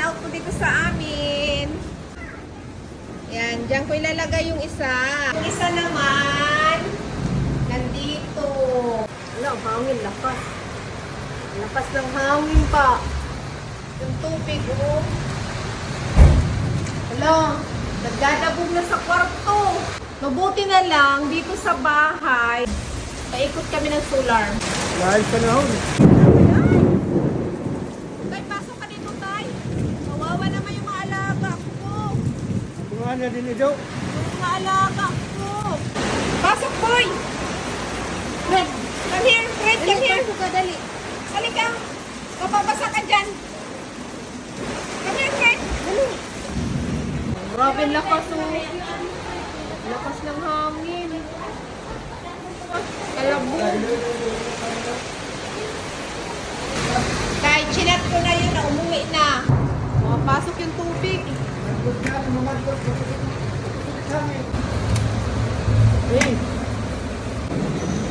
out ko dito sa amin. Yan, dyan ko ilalagay yung isa. Yung isa naman, nandito. Wala, hangin, lakas. Lakas ng hangin pa. Yung tubig, oh. Wala, nagdadabog na sa kwarto. Mabuti na lang, dito sa bahay, paikot kami ng solar. Dahil panahon. Tay, pasok ka dito, Tay. Kawawa naman yung mga alaga ko. Bunga na din ito. Yung mga alaga ko. Pasok, boy! Fred, come here. Fred, come here. Pasok ka, dali. Halika. Mapapasa ka dyan. Come here, Fred. Dali. Grabe lakas, oh. Lakas ng hangin. Kalabog. Kahit chinat ko na yun na umuwi na. Mapasok yung tubig.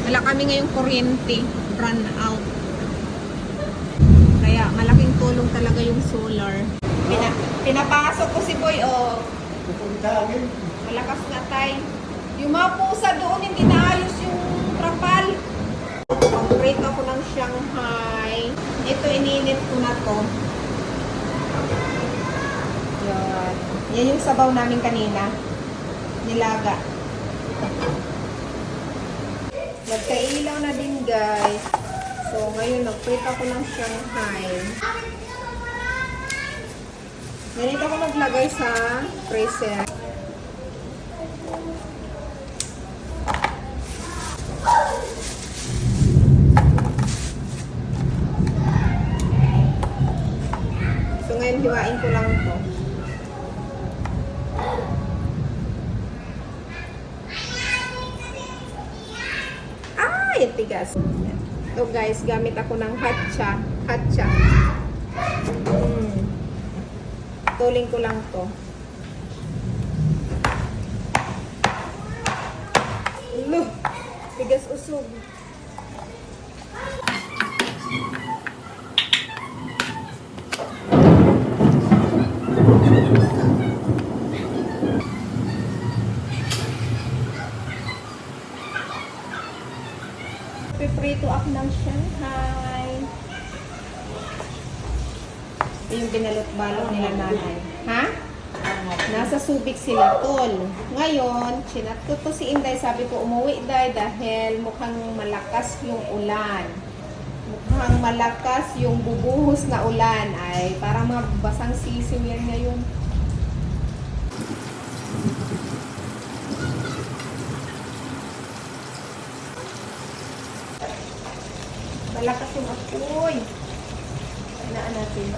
Wala kami ngayong kuryente. Run out. Kaya malaking tulong talaga yung solar. Pina, pinapasok ko si Boy, oh. pupunta amin. Malakas nga tay. Yung mga pusa doon, hindi naayos yung trapal. Pag-break ako ng Shanghai. Ito, ininit ko na to. Yan. Yan yung sabaw namin kanina. Nilaga. Nagkailaw na din, guys. So, ngayon, nag-prep ako ng Shanghai. Ganito ako maglagay sa freezer. So ngayon hiwain ko lang to. Ay, tigas. So guys, gamit ako ng hatcha. Hatcha. Mm. Tuling ko lang to. Look, tigas usog. Piprito ako ng Shanghai. Ito yung binalot-balot nila nanay. Ha? Nasa Subic sila, tol. Ngayon, chinat ko to si Inday. Sabi ko, umuwi, Day, dahil mukhang malakas yung ulan. Mukhang malakas yung bubuhos na ulan. Ay, parang mabasang sisiw yan ngayon. Malakas yung apoy. Inaan natin.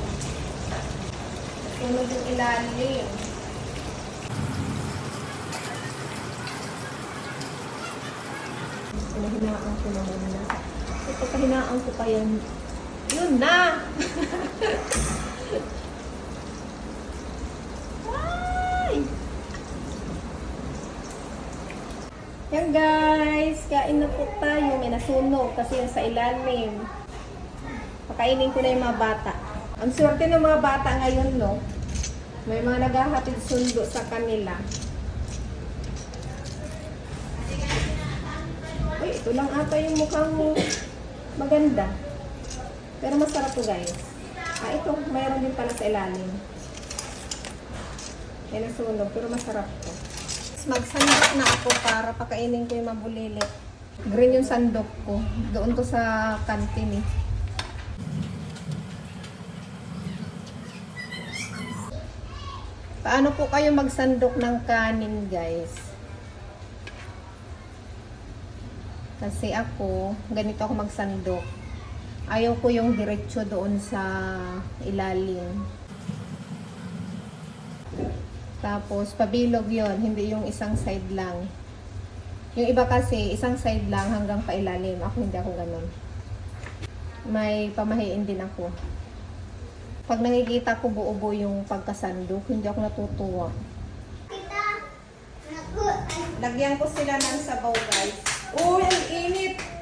Sunog yung ilalim. Pinahinaan ko na. Ito pahinaan ko pa yan. Yun na! Ay! Guys, kain na po tayo. May nasunog kasi yung sa ilalim. Pakainin ko na yung mga bata. Ang swerte ng mga bata ngayon, no? May mga naghahatid sundo sa kanila. Uy, ito lang ata yung mukhang maganda. Pero masarap to guys. Ah, ito, mayroon din pala sa ilalim. May nasunog, pero masarap to. Magsandok na ako para pakainin ko yung mabulilit. Green yung sandok ko. Doon to sa kantin eh. Paano po kayo magsandok ng kanin, guys? Kasi ako, ganito ako magsandok. Ayaw ko yung diretso doon sa ilalim. Tapos, pabilog yon hindi yung isang side lang. Yung iba kasi, isang side lang hanggang pailalim. Ako hindi ako ganun. May pamahiin din ako. Pag nakikita ko buo-buo yung pagkasandok, hindi ako natutuwa. Lagyan ko sila ng sabaw, guys. Uy, ang init!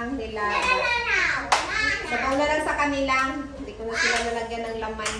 ng nilaga. Sabang na lang sa kanilang. Hindi ko na sila nalagyan ng laman.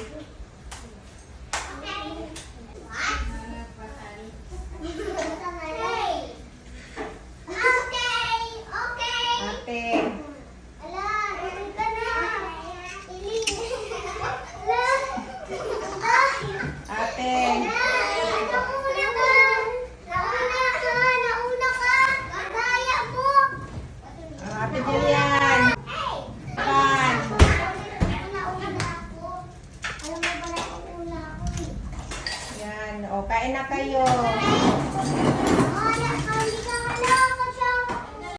Kain na kayo.